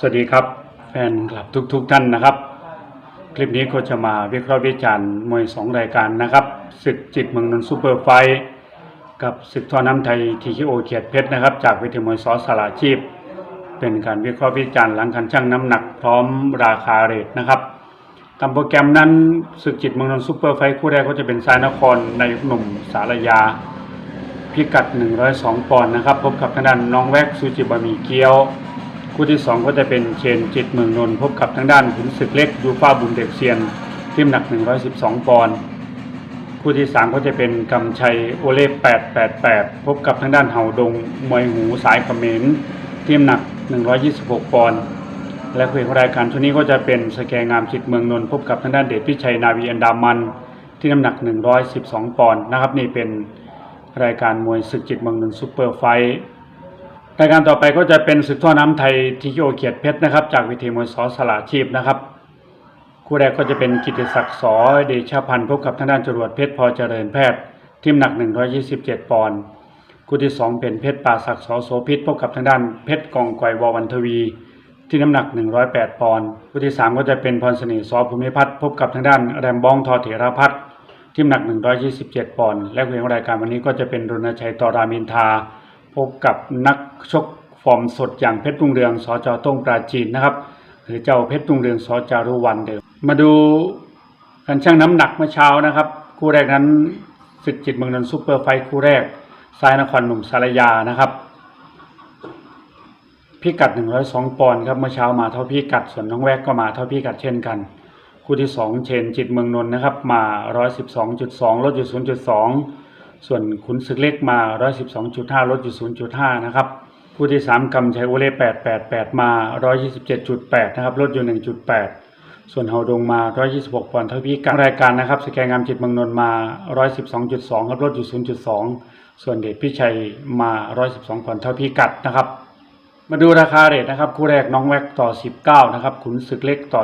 สวัสดีครับแฟนคลับทุกๆทท่านนะครับ คลิปนี้ก็จะมาวิเคราะห์วิจารณ์มวยสองรายการนะครับศึกจิตเมืองนนท์ซูเปอร์ไฟกับศึกท่อน้ำไทยทีคิโอเขียดเพชรนะครับ จากเวทีมวยสอสลาชีพ เป็นการวิเคราะห์วิจารณ์หลังการชั่งน้ำหนักพร้อมราคาเรทนะครับตามโปรแกรมนั้นศึกจิตเมืองนนท์ซูเปอร์ไฟคู่แรกก็จะเป็นสายนครนายกหนุ่มสารยา พิกัด 102 ปอนด์นะครับพบกับทางด้านน้องแวกซูจิบะหมี่เกี๊ยว คู่ที่ 2 ก็จะเป็นเชนจิตเมืองนนท์พบกับทางด้านขุนศึกเล็กยูฟ่าบุมเด็กเซียนทีมหนัก 112 ปอนด์คู่ที่ 3 ก็จะเป็นกำชัยโอเล่888 พบกับทางด้านเห่าดงมวยหูสายเขมรทีมหนัก 126 ปอนด์และคู่เอกรายการชุดนี้ก็จะเป็นสแกงามจิตเมืองนนท์พบกับทางด้านเดชพิชัยนาวีอันดามันที่น้ำหนัก 112 ปอนด์นะครับนี่เป็นรายการมวยศึกจิตเมืองนนท์ซูเปอร์ไฟท์ รายการต่อไปก็จะเป็นศึกท่อน้ำไทยทีโอเขียดเพชรนะครับ จากวิธีมวยสอสลาชีพนะครับคู่แรกก็จะเป็นกิติศักดิ์สอเดชพันธ์พบกับทางด้านจรวดเพชรพอเจริญแพทย์ทีมหนัก 127 ปอนด์คู่ที่ 2 เป็นเพชรป่าศักดิ์สอโสพิษพบกับทางด้านเพชรกองไกวววันทวี ที่น้ำหนัก 108 ปอนด์คู่ที่ 3 ก็จะเป็นพรสน่ห์สอภูมิพัฒน์พบกับทางด้านแรมบ้องทอเถระพัฒน์ทีมหนัก 127 ปอนด์และคู่เอกของรายการวันนี้ก็จะเป็นรณชัยตอรามินทา พบกับนักชกฟอร์มสดอย่างเพชรรุ่งเรืองสจต้งปราจีนนะครับ หรือเจ้าเพชรรุ่งเรืองสจารุวันเดิม มาดูการชั่งน้ำหนักเมื่อเช้านะครับคู่แรกนั้นศึกจิตเมืองนนท์ซูเปอร์ไฟคู่แรกสายนครหนุ่มสารยานะครับ พิกัด 102 ปอนด์ครับเมื่อเช้ามาเท่าพิกัดส่วนน้องแวกก็มาเท่าพิกัดเช่นกัน คู่ที่ 2 เชนจิตเมืองนนท์นะครับมา 112.2ลดอยู่0.2 ส่วนขุนศึกเล็กมา 112.5 ลดอยู่ 0.5 นะครับ คู่ที่ 3กำชัยโอเล่888 มา 127.8 นะครับ ลดอยู่ 1.8 ส่วนเฮาดงมา 126ปอนด์เท่าพี่กัดรายการนะครับ สแกนงามจิตมืองนนมา 112.2 ครับ ลดอยู่ 0.2 ส่วนเดชพิชัยมา 112ปอนด์เท่าพี่กัดนะครับมาดูราคาเรทนะครับ คู่แรกน้องแว็กต่อ 19 นะครับ ขุนศึกเล็กต่อ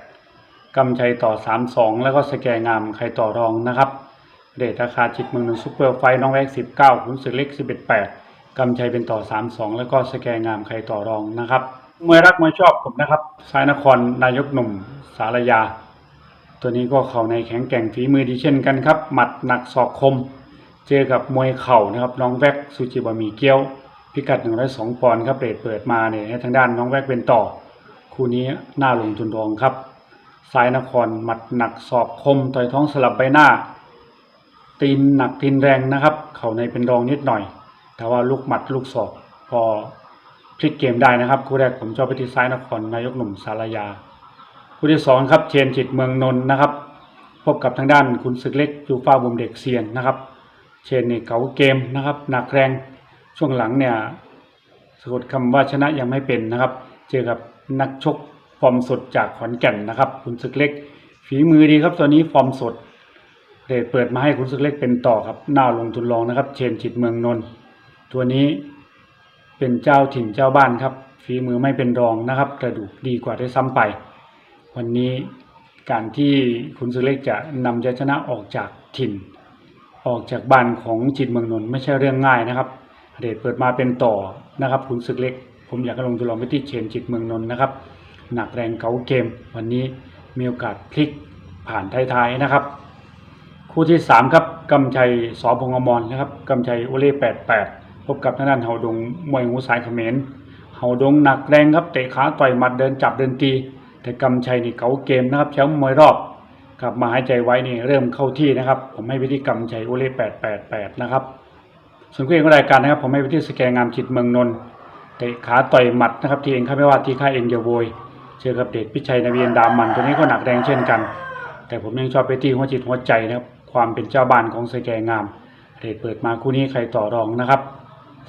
11.8กำชัยต่อ 32 แล้วก็สแกงามใครต่อรองนะครับ เรทราคาจิตเมืองนนท์ซูเปอร์ไฟน้องแว็ก19ขุนศึกเล็ก11.8กำชัยเป็นต่อ32แล้วก็สแกงามใครต่อรองนะครับมวยรักมวยชอบผมนะครับสายนครนายกหนุ่มสารยา ตัวนี้ก็เข่าในแข็งแกร่งฝีมือดีเช่นกันครับหมัดหนักศอกคม เจอกับมวยเข่านะครับน้องแว็กซูจิบะหมี่เกียว พิกัด 102ปอนด์ครับเรทเปิดมาเนี่ยให้ทางด้านน้องแว็กเป็นต่อ คู่นี้น่าลงทุนรองครับสายนครหมัดหนักศอกคมต่อยท้องสลับใบหน้า ตีนหนักตีนแรงนะครับ เข่าในเป็นรองนิดหน่อย แต่ว่าลูกหมัดลูกศอกพอพลิกเกมได้นะครับ คู่แรกผมชอบไปที่ซ้ายนครนายกหนุ่มสารยา คู่ที่สองครับเชนจิตเมืองนนท์นะครับ พบกับทางด้านคุณศึกเล็กยูฟ่าบุมเด็กเซียนนะครับ เชนเนี่เก๋าเกมนะครับ หนักแรงช่วงหลังเนี่ยสะกดคำว่าชนะยังไม่เป็นนะครับ เจอกับนักชกฟอร์มสดจากขอนแก่นนะครับ คุณศึกเล็ก ฝีมือดีครับตัวนี้ฟอร์มสด เรทเปิดมาให้คุณศึกเล็กเป็นต่อครับน่าลงทุนรองนะครับ เชนจิตเมืองนนท์ตัวนี้เป็นเจ้าถิ่นเจ้าบ้านครับฝีมือไม่เป็นรองนะครับกระดูกดีกว่าได้ซ้ำไป วันนี้การที่คุณศึกเล็กจะนำชัยชนะออกจากถิ่น ออกจากบ้านของจิตเมืองนนท์ไม่ใช่เรื่องง่ายนะครับเรทเปิดมาเป็นต่อนะครับคุณศึกเล็ก ผมอยากให้ลงทุนลองไปที่เชนจิตเมืองนนท์นะครับหนักแรงเก๋าเกม วันนี้มีโอกาสพลิกผ่านท้ายๆนะครับ คู่ที่3ครับกำชัยสอพงอมรนะครับกำชัยโอเล่88พบกับทางด้านเฮาดงมวยหูสายเขมรเฮาดงหนักแรงครับเตะขาต่อยหมัดเดินจับเดินตีแต่กำชัยนี่เก๋าเกมนะครับแชมป์มวยรอบกลับมาหายใจไว้นี่เริ่มเข้าที่นะครับ ผมให้ไปที่กำชัยโอเล่888นะครับส่วนคู่เอกรายการนะครับ ผมให้ไปที่สแกงงามจิตเมืองนนท์เตะขาต่อยหมัดนะครับที่เองข้าไม่ว่าที่ข้าเองอย่าโวยเจอกับเดชพิชัยนาเวียนดามันตัวนี้ก็หนักแรงเช่นกัน แต่ผมยังชอบไปที่หัวจิตหัวใจนะครับ ความเป็นเจ้าบ้านของสแกงงามเรทเปิดมาคู่นี้ใครต่อรองนะครับ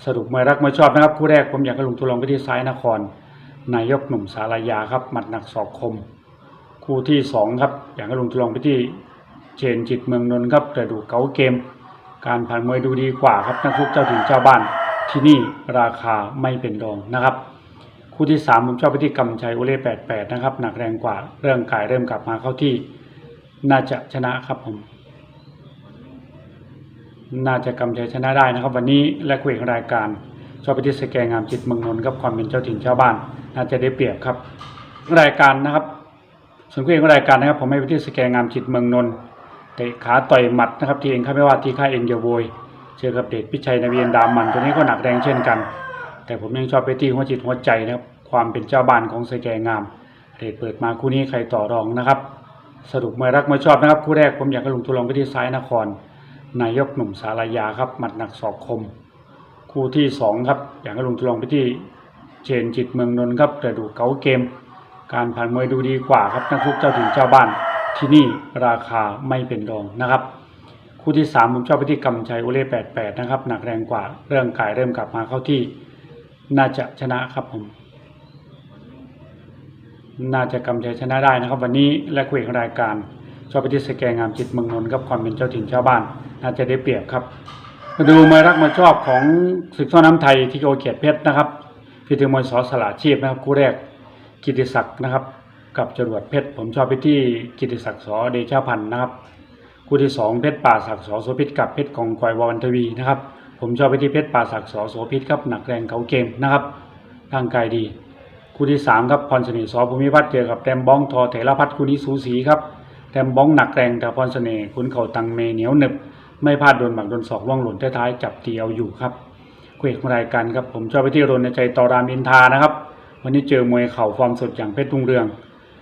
สรุปมวยรักมวยชอบนะครับ คู่แรกผมอยากให้ลุงทุลองไปที่ซ้ายนคร นายกหนุ่มสารยาครับหมัดหนักศอกคม คู่ที่สองครับอยากให้ลุงทุลองไปที่เชนจิตเมืองนนท์ครับกระดูกเก๋าเกม การผ่านมวยดูดีกว่าครับนักฟุกเจ้าถิ่นเจ้าบ้านที่นี่ราคาไม่เป็นรองนะครับ คู่ที่สามผมชอบไปที่กำชัยโอเล่88 นะครับ หนักแรงกว่าเรื่องกายเริ่มกลับมาเข้าที่ น่าจะชนะครับผม น่าจะกำชัยชนะได้นะครับ วันนี้และคู่เอกรายการชอบไปที่สแกงามจิตเมืองนนท์ครับความเป็นเจ้าถิ่นเจ้าบ้าน น่าจะได้เปรียบครับ รายการนะครับ ส่วนคู่เอกของรายการนะครับ ผมให้ไปที่สแกงามจิตเมืองนนท์เตะขาต่อยหมัดนะครับ ที่เองข้าไม่ว่าที่ค่าเองเดียวโวยเจอกับเดชพิชัยนาเวียนดามันตัวนี้ก็หนักแรงเช่นกัน แต่ผมยังชอบไปที่หัวจิตหัวใจนะครับความเป็นเจ้าบ้านของสแกงามเดชเปิดมาคู่นี้ใครต่อรองนะครับ สรุปมวยรักมวยชอบนะครับ คู่แรกผมอยากให้ลุงทุลองไปที่ซ้ายนคร นายกหนุ่มสารยาครับหมัดหนักศอกคม คู่ที่สองครับ อย่างกให้ลุงทุลองไปที่เชนจิตเมืองนนท์ครับกระดูกเก๋าเกม การผ่านมวยดูดีกว่าครับนักทุกเจ้าถิ่นเจ้าบ้าน ที่นี่ราคาไม่เป็นรองนะครับ คู่ที่สามผมชอบไปที่กำชัยโอเล่แปดแปดนะครับหนักแรงกว่าเรื่องกายเริ่มกลับมาเข้าที่น่าจะชนะครับผมน่าจะกำชัยชนะได้นะครับ วันนี้และคู่เอกของรายการชอบไปที่สแกนงามจิตเมืองนนท์ครับความเป็นเจ้าถิ่นเจ้าบ้าน น่าจะได้เปรียบครับมาดูมวยรักมาชอบของศึกท่อน้ำไทยที่โอเกียรติเพชรนะครับพิธีมวยสอสละชีพนะครับคู่แรกกิติศักดิ์นะครับ กับจรวดเพชรผมชอบไปที่กิติศักดิ์สอเดชาพันธ์นะครับคู่ที่สองเพชรป่าศักดิ์สอโสพิษกับเพชรกองกวายวันทวีนะครับผมชอบไปที่เพชรป่าศักดิ์สอโสพิษครับหนักแรงเขาเกมนะครับร่างกายดี คู่ที่สามครับพรสน่ห์สอภูมิพัฒน์เจอกับแรมบ้องทอเถรพัฒน์คู่นี้สูสีครับแรมบ้องหนักแรงแต่พรสน่ห์ขุนเข่าตังเมเหนียวหนึบ ไม่พลาดโดนหมักโดนศอกล่วงหล่นท้ายๆจับตีเอาอยู่ครับเอกของรายการครับผมชอบไปที่รณในใจตอรามอินทานะครับ วันนี้เจอมวยเข่าฟอร์มสดอย่างเพชรรุ่งเรือง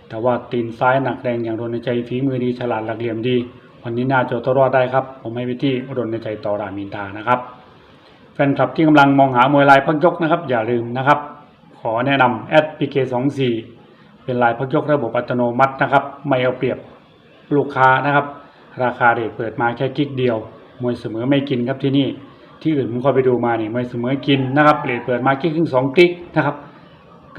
แต่ว่าตีนซ้ายหนักแรงอย่างรณในใจฝีมือดีฉลาดหลักเหลี่ยมดี วันนี้น่าจะตรอดได้ครับ ผมให้ไปที่รณในใจตอรามอินทานะครับแฟนคลับที่กำลังมองหามวยลายพักยกนะครับ อย่าลืมนะครับ ขอแนะนำแอดพีเคสองสี่เป็นลายพักยกระบบอัตโนมัตินะครับ ไม่เอาเปรียบลูกค้านะครับ ราคาเรทเปิดมาแค่กิ๊กเดียวมวยเสมอไม่กินครับที่นี่ที่อื่นผมเคยไปดูมานี่มวยเสมอกินนะครับเรทเปิดมากิ๊กถึงสองกิ๊กนะครับ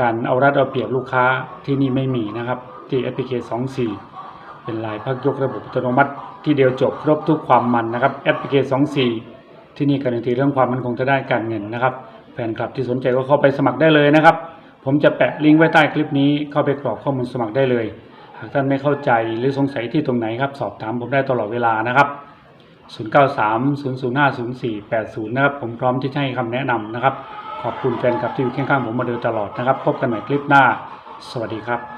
การเอารัดเอาเปรียบลูกค้าที่นี่ไม่มีนะครับที่แอปพลิเคชัน24เป็นลายพักยกระบบอัตโนมัติที่เดียวจบครบทุกความมันนะครับแอปพลิเคชัน24ที่นี่การันตีเรื่องความมั่นคงทางด้การเงินนะครับ แฟนคลับที่สนใจก็เข้าไปสมัครได้เลยนะครับ ผมจะแปะลิงก์ไว้ใต้คลิปนี้เข้าไปกรอกข้อมูลสมัครได้เลย หากท่านไม่เข้าใจหรือสงสัยที่ตรงไหนครับ สอบถามผมได้ตลอดเวลานะครับ 093 005 0480 นะครับ ผมพร้อมที่จะให้คำแนะนำนะครับ ขอบคุณแฟนคลับที่อยู่ข้างๆผมมาโดยตลอดนะครับ พบกันใหม่คลิปหน้า สวัสดีครับ